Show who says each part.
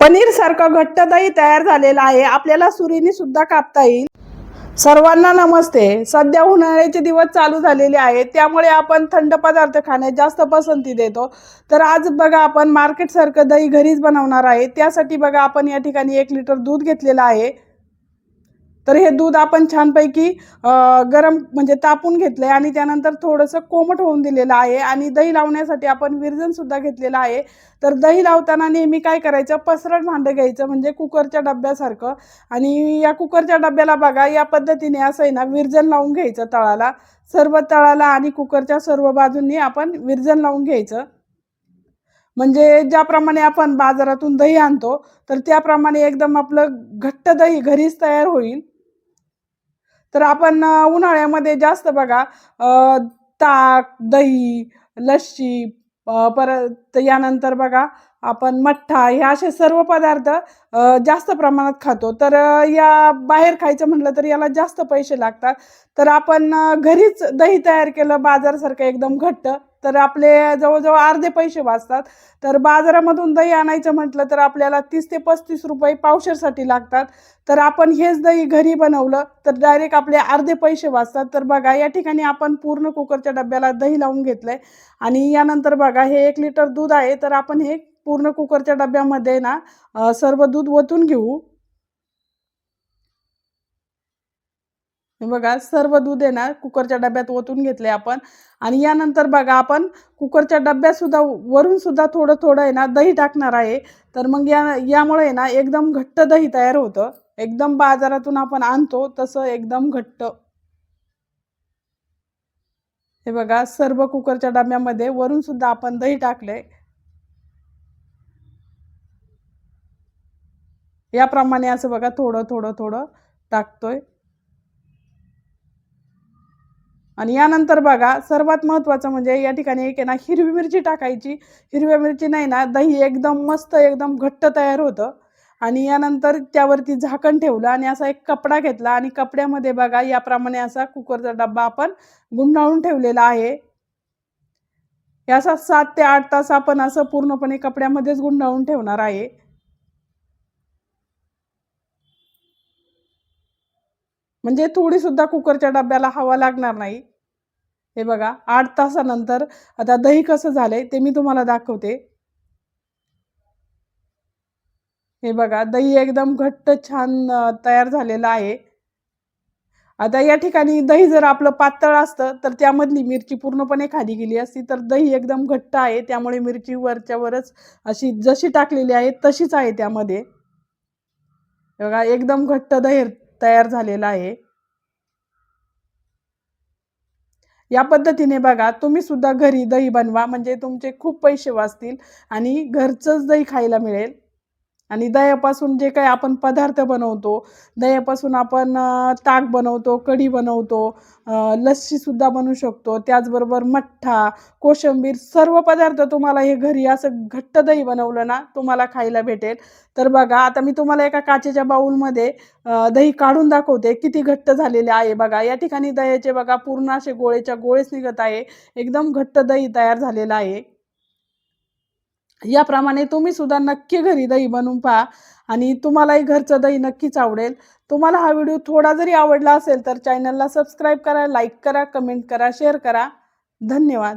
Speaker 1: पनीर सारखं घट्ट दही तयार झालेलं आहे. आपल्याला सुरीने सुद्धा कापता येईल. सर्वांना नमस्ते. सध्या उन्हाळ्याचे दिवस चालू झालेले आहेत. त्यामुळे आपण थंड पदार्थ खाण्यास जास्त पसंती देतो. तर आज बघा आपण मार्केटसारखं दही घरीच बनवणार आहे. त्यासाठी बघा आपण या ठिकाणी एक लिटर दूध घेतलेलं आहे. तर हे दूध आपण छानपैकी गरम म्हणजे तापून घेतलं आहे आणि त्यानंतर थोडंसं कोमट होऊन दिलेलं आहे आणि दही लावण्यासाठी आपण विरजनसुद्धा घेतलेलं आहे. तर दही लावताना नेहमी काय करायचं? पसरट भांडं घ्यायचं म्हणजे कुकरच्या डब्यासारखं आणि या कुकरच्या डब्याला बघा या पद्धतीने असं आहे ना विरजन लावून घ्यायचं तळाला. सर्व तळाला आणि कुकरच्या सर्व बाजूंनी आपण विरजन लावून घ्यायचं. म्हणजे ज्याप्रमाणे आपण बाजारातून दही आणतो तर त्याप्रमाणे एकदम आपलं घट्ट दही घरीच तयार होईल. तर आपण उन्हाळ्यामध्ये जास्त बघा ताक दही लस्सी परत यानंतर बघा आपण मठ्ठा हे असे सर्व पदार्थ जास्त प्रमाणात खातो. तर या बाहेर खायचं म्हटलं तर याला जास्त पैसे लागतात. तर आपण घरीच दही तयार केलं बाजारसारखं एकदम घट्ट. तर आपले जवळजवळ अर्धे पैसे वाचतात. तर बाजारामधून दही आणायचं म्हटलं तर आपल्याला तीस ते पस्तीस रुपये पावशेरसाठी लागतात. तर आपण हेच दही घरी बनवलं तर डायरेक्ट आपले अर्धे पैसे वाचतात. तर बघा या ठिकाणी आपण पूर्ण कुकरच्या डब्याला दही लावून घेतलं आहे आणि यानंतर बघा हे एक लिटर दूध आहे. तर आपण हे पूर्ण कुकरच्या डब्यामध्ये ना सर्व दूध ओतून घेऊ. बघा सर्व दूध आहे ना कुकरच्या डब्यात ओतून घेतले आपण. आणि यानंतर बघा आपण कुकरच्या डब्यात सुद्धा वरून सुद्धा थोडं थोडं आहे ना दही टाकणार आहे. तर मग या यामुळे आहे ना एकदम घट्ट दही तयार होतं. एकदम बाजारातून आपण आणतो तसं एकदम घट्ट. हे बघा सर्व कुकरच्या डब्यामध्ये वरून सुद्धा आपण दही टाकले. याप्रमाणे असं बघा थोडं थोडं थोडं टाकतोय. आणि यानंतर बघा सर्वात महत्त्वाचं म्हणजे या ठिकाणी एक आहे ना हिरवी मिरची टाकायची. हिरव्या मिरची नाही ना दही एकदम मस्त एकदम घट्ट तयार होतं. आणि यानंतर त्यावरती झाकण ठेवलं आणि असा एक कपडा घेतला. आणि कपड्यामध्ये बघा याप्रमाणे असा कुकरचा डब्बा आपण गुंडाळून ठेवलेला आहे. हे असा सात ते आठ तास आपण असं पूर्णपणे कपड्यामध्येच गुंडाळून ठेवणार आहे. म्हणजे थोडी सुद्धा कुकरच्या डब्याला हवा लागणार नाही. हे बघा आठ तासानंतर आता दही कसं झालंय ते मी तुम्हाला दाखवते. हे बघा दही एकदम घट्ट छान तयार झालेलं आहे. आता या ठिकाणी दही जर आपलं पातळ असतं तर त्यामधली मिरची पूर्णपणे खाली गेली असती तर दही एकदम घट्ट आहे. त्यामुळे मिरची वरच्या वरच अशी जशी टाकलेली आहे तशीच आहे त्यामध्ये. हे बघा एकदम घट्ट दही तयार झालेला आहे. या पद्धतीने बघा तुम्ही सुद्धा घरी दही बनवा म्हणजे तुमचे खूप पैसे वाचतील आणि घरचंच दही खायला मिळेल. आणि दह्यापासून जे काही आपण पदार्थ बनवतो दह्यापासून आपण ताक बनवतो कढी बनवतो लस्सीसुद्धा बनवू शकतो. त्याचबरोबर मठ्ठा कोशिंबीर सर्व पदार्थ तुम्हाला हे घरी असं घट्ट दही बनवलं ना तुम्हाला खायला भेटेल. तर बघा आता मी तुम्हाला एका काचेच्या बाऊलमध्ये दही काढून दाखवते. किती घट्ट झालेले आहे बघा. या ठिकाणी दह्याचे बघा पूर्ण असे गोळेच्या गोळेच निघत आहे. एकदम घट्ट दही तयार झालेलं आहे. याप्रमाणे तुम्ही सुद्धा नक्की घरी दही बनवून पहा आणि तुम्हालाही घरचं दही नक्कीच आवडेल. तुम्हाला हा व्हिडिओ थोडा जरी आवडला असेल तर चॅनलला सबस्क्राईब करा लाईक करा कमेंट करा शेअर करा. धन्यवाद.